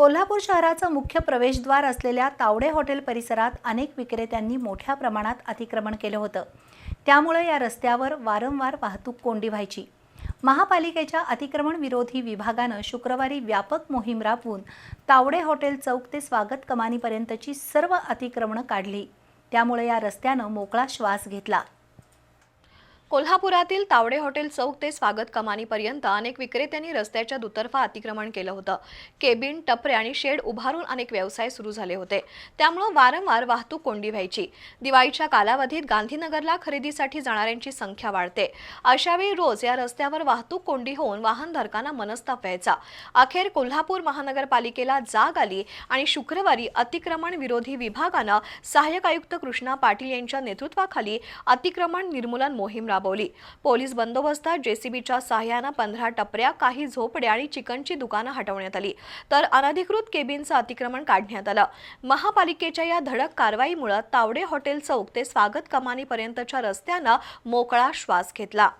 कोल्हापूर शहराचं मुख्य प्रवेशद्वार असलेल्या तावडे हॉटेल परिसरात अनेक विक्रेत्यांनी मोठ्या प्रमाणात अतिक्रमण केलं होतं. त्यामुळे या रस्त्यावर वारंवार वाहतूक कोंडी व्हायची. महापालिकेच्या अतिक्रमण विरोधी विभागानं शुक्रवारी व्यापक मोहीम राबवून तावडे हॉटेल चौक ते स्वागत कमानीपर्यंतची सर्व अतिक्रमणं काढली. त्यामुळे या रस्त्यानं मोकळा श्वास घेतला. कोल्हापुरातील तावडे हॉटेल चौक ते स्वागत कमानीपर्यंत अनेक विक्रेत्यांनी रस्त्याच्या दुतर्फा अतिक्रमण केलं होतं. केबिन टपरे आणि शेड उभारून अनेक व्यवसाय सुरू झाले होते. त्यामुळं वारंवार वाहतूक कोंडी व्हायची. दिवाळीच्या कालावधीत गांधीनगरला खरेदीसाठी जाणाऱ्यांची संख्या वाढते. अशावेळी रोज या रस्त्यावर वाहतूक कोंडी होऊन वाहनधारकांना मनस्ताप व्हायचा. अखेर कोल्हापूर महानगरपालिकेला जाग आली आणि शुक्रवारी अतिक्रमण विरोधी विभागानं सहाय्यक आयुक्त कृष्णा पाटील यांच्या नेतृत्वाखाली अतिक्रमण निर्मूलन मोहीम राबवली. पोलीस बंदोबस्तात जेसीबीच्या सहाय्यानं पंधरा टपऱ्या काही झोपड्या आणि चिकनची दुकानं हटवण्यात आली. तर अनधिकृत केबिनचं अतिक्रमण काढण्यात आलं. महापालिकेच्या या धडक कारवाईमुळे तावडे हॉटेल चौक ते स्वागत कमानीपर्यंतच्या रस्त्यानं मोकळा श्वास घेतला.